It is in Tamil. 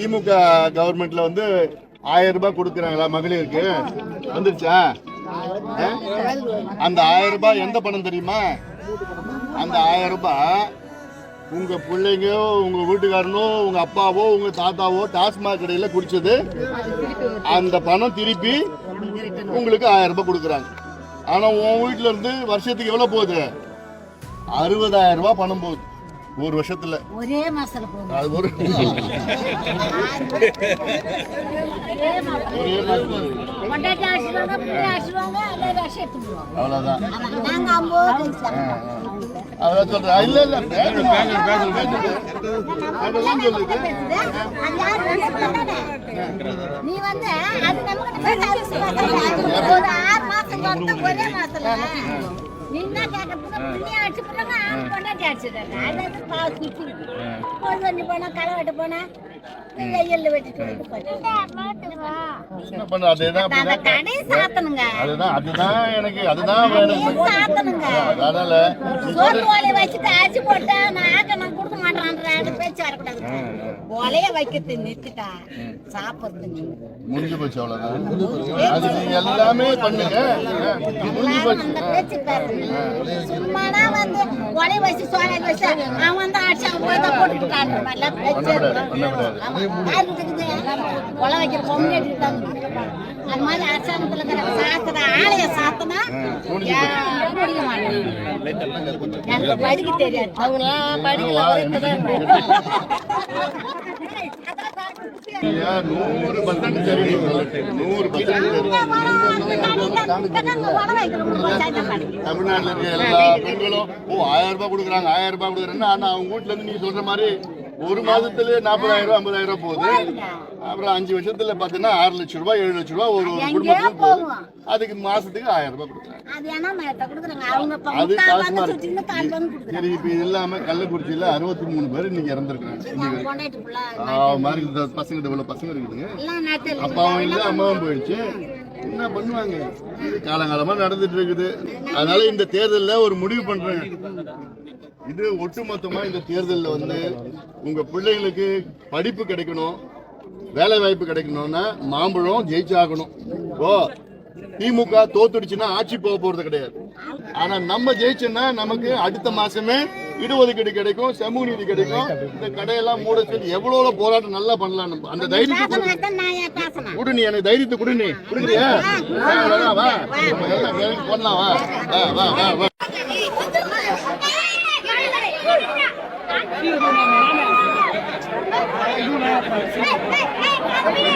திமுக கவர்மெண்ட்ல வந்து ஆயிரம் ரூபாய் கொடுக்குறாங்களா மகளிருக்கு? வந்துருச்சா? அந்த ஆயிரம் ரூபாய் எந்த பணம் தெரியுமா? அந்த ஆயிரம் ரூபாய் உங்க பிள்ளைங்க உங்க வீட்டுக்காரனோ உங்க அப்பாவோ உங்க தாத்தாவோ டாஸ்மாக் கடையில குடிச்சது. அந்த பணம் திருப்பி உங்களுக்கு ஆயிரம் ரூபாய் கொடுக்குறாங்க. ஆனா உன் வீட்டுல இருந்து வருஷத்துக்கு எவ்வளவு போகுது? அறுபதாயிரம் ரூபாய் பணம் போகுது. ஒரு வருஷத்துல. ஒரே மாசத்துல போகும் அது ஒரு ஒரே மாசத்துல. கொண்டாட்டி ஆசிடுவாங்க பிள்ளை ஆசிடுவாங்க எல்லாரும் ஆசி எடுத்துக்குவோம் அவ்வளவுதான். நாங்க ஐம்பது அதான் சொல்றேன். இல்ல இல்ல நீ வந்து அது நம்ம ஒரு ஆறு மாசம் வந்து ஒரே மாசத்துல. நீ என்ன கேட்கறதுக்கு புண்ணி அடிச்சு போனாங்க ஆறு கொண்டாட்டி அடிச்சிடுறாங்க. அது வந்து பால் குச்சி பொழுது வண்டி போனா களை வெட்ட போனா அதேதான் அதுதான் எனக்கு அதுதான் அதனால ஓலைய வைக்கிறது நிறுத்திட்டா சாப்பிடுறது முடிஞ்சு போச்சு அவ்வளவுதான். அது நீங்க எல்லாமே பண்ணுங்க. முடிஞ்சு போச்சு. சும்மானா வந்து ஒலைய வச்சு சோலை வச்சு அவன் வந்து போய் தான் போட்டுக்கிட்டான் எல்லாம் வைக்கிற எடுத்துட்டாங்க அது மாதிரி இருக்கிற சாத்துற ஆலய முடிய எனக்கு படிக்க தெரியாது அவங்களாம் நூறு பர்சன்ட் நூறு பர்சன்ட் தமிழ்நாட்டுல இருக்க எல்லா பெண்களும் ஓ ஆயிரம் ரூபாய் கொடுக்குறாங்க ஆயிரம் ரூபாய் கொடுக்குறேன்னா ஆனா அவங்க வீட்ல இருந்து நீங்க சொல்ற மாதிரி ஒரு மாதத்துல நாற்பதாயிரம் ரூபாய் ஐம்பதாயிரம் ரூபாய் போகுது. அப்புறம் அஞ்சு வருஷத்துல பாத்தீங்கன்னா ஆறு லட்சம் ரூபாய் ஏழு லட்சம் ரூபாய் ஒரு குடும்பத்துக்கு போகுது. அதுக்கு மாசத்துக்கு ஆயிரம் ரூபாய் கொடுக்குறாங்க. அது காசு மாதிரி. சரி இப்ப இது இல்லாம கள்ளக்குறிச்சியில அறுபத்தி மூணு பேர் இன்னைக்கு இறந்துருக்காங்க மாதிரி பசங்க இவ்வளவு பசங்க இருக்குதுங்க. அப்பாவும் இல்லை அம்மாவும் போயிடுச்சு. என்ன பண்ணுவாங்க? காலங்காலமா நடந்துட்டு இருக்குது. அதனால இந்த தேர்தல்ல ஒரு முடிவு பண்றேன் இது ஒட்டுமொத்தமா இந்த தேர்தல்ல வந்து உங்க பிள்ளைங்களுக்கு படிப்பு கிடைக்கணும் வேலை வாய்ப்பு கிடைக்கணும்னா மாம்பழம் ஜெயிச்சாகணும் ஓ திமுக தோத்துடுச்சுன்னா ஆட்சி போக போறது கிடையாது ஆனா நம்ம ஜெயிச்சோம்னா நமக்கு அடுத்த மாசமே இடஒதுக்கீடு கிடைக்கும் சமூக நீதி கிடைக்கும் இந்த கடையெல்லாம் மூட சொல்லி எவ்வளவு போராட்டம் நல்லா பண்ணலாம் அந்த தைரியத்தை கொடு. நீ எனக்கு தைரியத்தை குடு நீ குடுக்குறியா பண்ணலாம் வா வா வா 哎哎哎哎哎哎哎哎哎哎哎哎哎哎